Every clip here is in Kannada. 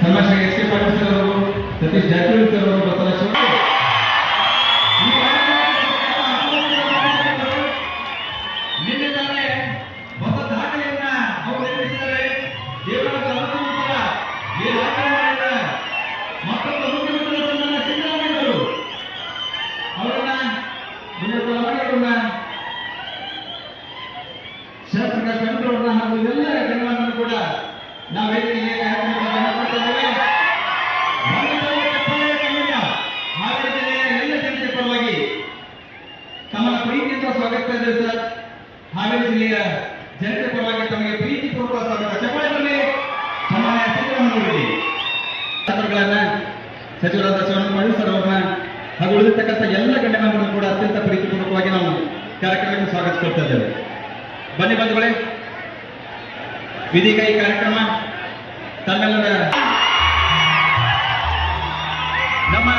ತಮಾಷೆ ಎಸ್ ಕೆ ಪಾಟೀಲ್ ಸರ್ ಅವರು, ಸತೀಶ್ ಜಾರಕಿಹೊಳಿ ಸರ್ ಅವರು ಬಸವರಾಜ್ ಶಾಸಕ ಅವರನ್ನ ಹಾಗೂ ಎಲ್ಲ ಗಣ್ಯರನ್ನು ಕೂಡ ನಾವು ವೇದಿಕೆಗೆ ಕಾರ್ಯಕ್ರಮವನ್ನು ಮಾಡ್ತಿದ್ದೇವೆ ವಂದಿಸುವ ಹಾವೇರಿ ಜಿಲ್ಲೆಯ ಜನತೆ ಪರವಾಗಿ ತಮ್ಮ ಪ್ರೀತಿಯಿಂದ ಸ್ವಾಗತ ಸರ್ ಹಾವೇರಿ ಜಿಲ್ಲೆಯ ಜನತೆ ಪರವಾಗಿ ತಮಗೆ ಪ್ರೀತಿಪೂರ್ವಕ ಸ್ವಾಗತ. ಚಪ್ಪಾಳೆ ಸನ್ಮಾನ್ಯ ಸಿದ್ದರಾಮಯ್ಯ ಸಂದರ್ಭಗಳನ್ನ ಸಚಿವರಾದ ಸರ್ ಅವರನ್ನ, ಹಾಗೂ ಉಳಿದಿರ್ತಕ್ಕಂಥ ಎಲ್ಲ ಗಣ್ಯರನ್ನು ಕೂಡ ಅತ್ಯಂತ ಪ್ರೀತಿಪೂರ್ವಕವಾಗಿ ನಾವು ಕಾರ್ಯಕ್ರಮಕ್ಕೆ ಸ್ವಾಗತಿಸ್ಕೊಳ್ತಾ ಇದ್ದೇವೆ. ಬನ್ನಿ ಬಂಧುಗಳೇ. ಈ ಕಾರ್ಯಕ್ರಮ ತಮ್ಮೆಲ್ಲರ ನಮ್ಮ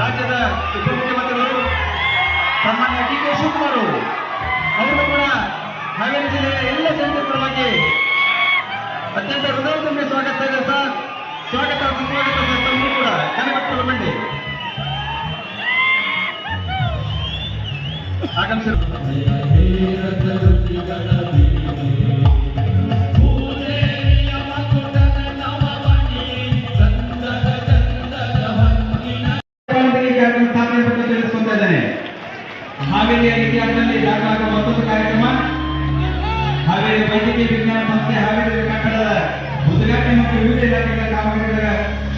ರಾಜ್ಯದ ಉಪಮುಖ್ಯಮಂತ್ರಿಗಳು, ಸನ್ಮಾನ್ಯ ಡಿ ಕೆ ಶಿವಕುಮಾರ್ ಅವರು ಕೂಡ ಹಾವೇರಿ ಜಿಲ್ಲೆಯ ಎಲ್ಲ ಜನತೆ ಪರವಾಗಿ ಅತ್ಯಂತ ಹೃದಯ ತುಂಬಿ ಸ್ವಾಗತ ಇದೆ ಸರ್ ಸ್ವಾಗತ ಸುಸ್ವಾಗತ ತಮ್ಮೂ ಕೂಡ ಕನಗಟ್ಟಲು ಮಂಡಿ ಆಗಮಿಸಿರು. ಇದ್ದೇನೆ ಹಾವೇರಿಯ ಇತಿಹಾಸದಲ್ಲಿ ದಾಖಲಾದ ಮತ್ತೊಂದು ಕಾರ್ಯಕ್ರಮ. ಹಾವೇರಿ ವೈದ್ಯಕೀಯ ವಿಜ್ಞಾನ ಸಂಸ್ಥೆ ಹಾವೇರಿ ಕಟ್ಟಡದ ಉದ್ಘಾಟನೆ ಮತ್ತು ವಿವಿಧ ಇಲಾಖೆಗಳ ಕಾಮಗಾರಿಗಳ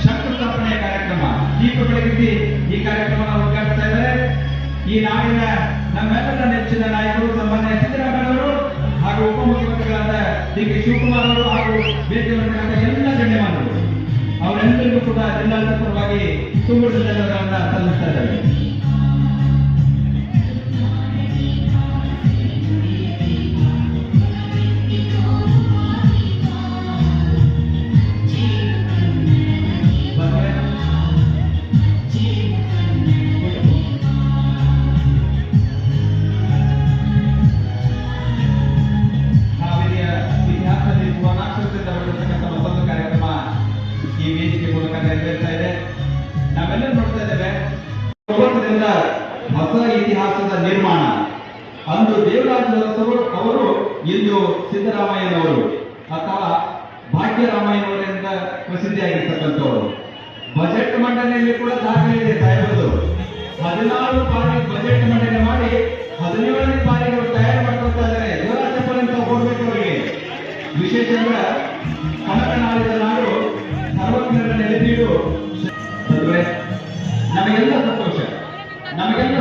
ಶಂಕುಸ್ಥಾಪನೆಯ ಕಾರ್ಯಕ್ರಮ. ದೀಪ ಬೆಳಗಿಸಿ ಈ ಕಾರ್ಯಕ್ರಮವನ್ನು ಉದ್ಘಾಟಿಸ್ತಾ ಇದ್ದಾರೆ. ಈ ನಾಡಿನ ನಮ್ಮೆಲ್ಲರ ನೆಚ್ಚಿನ ನಾಯಕರು, ಸನ್ಮಾನ್ಯ ಸಿದ್ದರಾಮಯ್ಯ ಅವರು ಹಾಗೂ ಉಪಮುಖ್ಯಮಂತ್ರಿಗಳಾದ ಡಿ ಕೆ ಶಿವಕುಮಾರ್ ಅವರು ಹಾಗೂ ವೇದಿಕೆ ಎಲ್ಲ ಗಣ್ಯಮಾನರು ಅವರೆಲ್ಲರಿಗೂ ಕೂಡ ಜಿಲ್ಲಾಧಿಕಾರವಾಗಿ ತುಂಬು ಧನ್ಯವಾದಗಳನ್ನ ಸಲ್ಲಿಸ್ತಾ ಇದ್ದಾರೆ. ವೇದಿಕೆ ಮೂಲಕ ನೆರವೇರ್ತಾ ಇದೆ. ನಾವೆಲ್ಲರೂ ನೋಡ್ತಾ ಇದ್ದೇವೆ ಒಬ್ಬರಿಂದ ಹೊಸ ಇತಿಹಾಸದ ನಿರ್ಮಾಣ. ಅಂದು ದೇವರಾಜ ಅವರು ಇಂದು ಸಿದ್ದರಾಮಯ್ಯನವರು, ಅಥವಾ ಭಾಗ್ಯರಾಮಯ್ಯನವರಿಂದ ಪ್ರಸಿದ್ಧಿಯಾಗಿರ್ತಕ್ಕಂಥವರು. ಬಜೆಟ್ ಮಂಡನೆಯಲ್ಲಿ ಕೂಡ ದಾಖಲೆ ಇದೆ, ಸಾಹೇಬರದು. ಹದಿನಾರು ಬಾರಿ ಬಜೆಟ್ ಮಂಡನೆ ಮಾಡಿ, ಹದಿನೇಳನೇ ಬಾರಿ ತಯಾರು ಮಾಡ್ಕೊಳ್ತಾ ನಮಗೆಲ್ಲ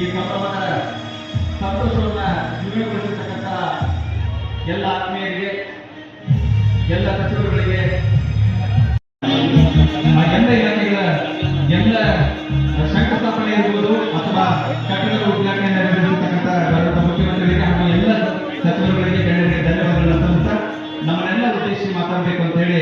ಈ ಸಂಭ್ರಮದ ಸಂತೋಷವನ್ನು ವಿನಿಯೋಗಗೊಳಿಸಿರ್ತಕ್ಕಂಥ ಎಲ್ಲ ಆತ್ಮೀಯರಿಗೆ, ಎಲ್ಲ ಸಚಿವರುಗಳಿಗೆ ಎಲ್ಲ ಇಲಾಖೆಗಳ, ಎಲ್ಲ ಶಂಕುಸ್ಥಾಪನೆ ಇರ್ಬೋದು ಅಥವಾ ಕಟ್ಟಡದ ಉದ್ಘಾಟನೆ ನೆರವೇರಿಸತಕ್ಕಂಥ ಮುಖ್ಯಮಂತ್ರಿಗಳಿಗೆ ಹಾಗೂ ಎಲ್ಲ ಸಚಿವರುಗಳಿಗೆ ಗಣ್ಯರಿಗೆ ಧನ್ಯವಾದಗಳನ್ನು ಸಲ್ಲಿಸ್ತಾ, ನಮ್ಮನ್ನೆಲ್ಲ ಉದ್ದೇಶಿಸಿ ಮಾತಾಡಬೇಕು ಅಂತ ಹೇಳಿ